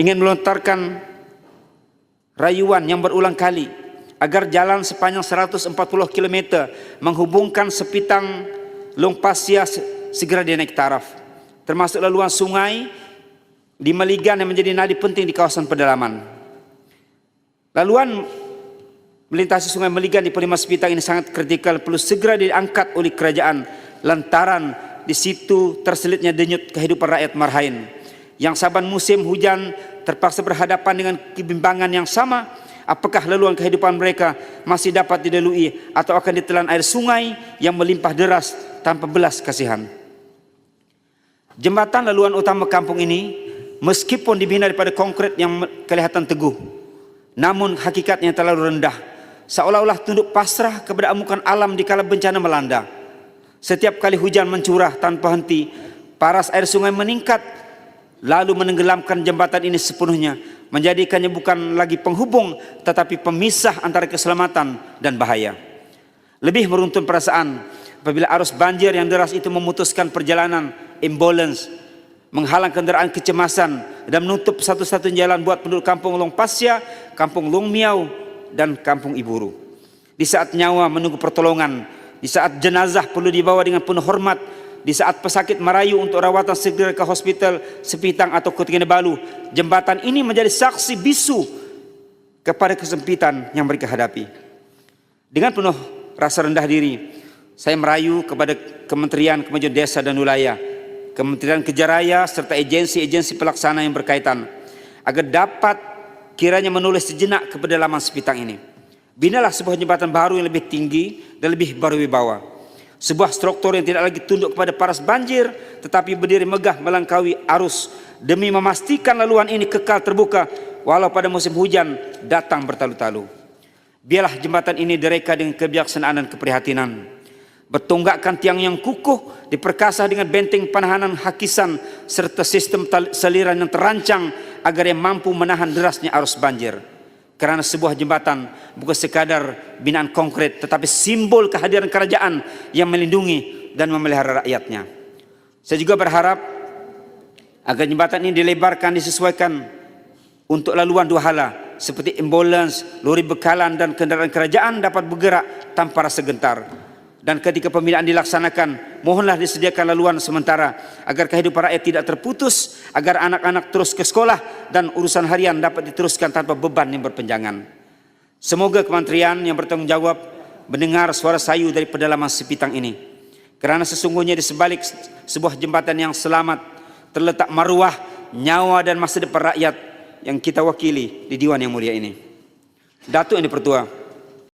ingin melontarkan rayuan yang berulang kali agar jalan sepanjang 140 km menghubungkan sepitang Longpasia segera dinaik taraf termasuk laluan sungai di Maligan yang menjadi nadi penting di kawasan pedalaman. Laluan melintasi sungai Meligan di Pelima Sepitang ini sangat kritikal perlu segera diangkat oleh kerajaan lantaran di situ terselitnya denyut kehidupan rakyat Marhain yang saban musim hujan terpaksa berhadapan dengan kebimbangan yang sama. Apakah laluan kehidupan mereka masih dapat dilalui atau akan ditelan air sungai yang melimpah deras tanpa belas kasihan? Jembatan laluan utama kampung ini meskipun dibina daripada konkret yang kelihatan teguh namun hakikatnya terlalu rendah. Seolah-olah tunduk pasrah kepada amukan alam di kala bencana melanda. Setiap kali hujan mencurah tanpa henti, paras air sungai meningkat lalu menenggelamkan jembatan ini sepenuhnya, menjadikannya bukan lagi penghubung tetapi pemisah antara keselamatan dan bahaya. Lebih meruntun perasaan apabila arus banjir yang deras itu memutuskan perjalanan ambulans menghalang kendaraan kecemasan dan menutup satu-satunya jalan buat penduduk kampung Long Pasya, kampung Long Miau dan kampung Iburu. Di saat nyawa menunggu pertolongan, di saat jenazah perlu dibawa dengan penuh hormat, di saat pesakit merayu untuk rawatan segera ke hospital Sepitang atau Kinabalu, jembatan ini menjadi saksi bisu kepada kesempitan yang mereka hadapi. Dengan penuh rasa rendah diri, saya merayu kepada Kementerian Kemajuan Desa dan Wilayah, Kementerian Kejaraya serta agensi-agensi pelaksana yang berkaitan agar dapat kiranya menulis sejenak ke pedalaman sepitang ini. Binalah sebuah jembatan baru yang lebih tinggi dan lebih berwibawa. Sebuah struktur yang tidak lagi tunduk kepada paras banjir, tetapi berdiri megah melangkaui arus demi memastikan laluan ini kekal terbuka walau pada musim hujan datang bertalu-talu. Biarlah jembatan ini direka dengan kebijaksanaan dan keprihatinan bertunggakkan tiang yang kukuh, diperkasa dengan benteng penahanan hakisan serta sistem saliran yang terancang agar yang mampu menahan derasnya arus banjir. Karena sebuah jembatan bukan sekadar binaan konkret tetapi simbol kehadiran kerajaan yang melindungi dan memelihara rakyatnya. Saya juga berharap agar jembatan ini dilebarkan disesuaikan untuk laluan dua hala seperti ambulans, lori bekalan dan kendaraan kerajaan dapat bergerak tanpa rasa gentar dan ketika pembinaan dilaksanakan mohonlah disediakan laluan sementara agar kehidupan rakyat tidak terputus agar anak-anak terus ke sekolah dan urusan harian dapat diteruskan tanpa beban yang berpenjangan. Semoga kementerian yang bertanggung jawab mendengar suara sayu dari pedalaman sepitang ini. Kerana sesungguhnya di sebalik sebuah jembatan yang selamat terletak maruah nyawa dan masa depan rakyat yang kita wakili di Diwan yang mulia ini. Datuk yang dipertua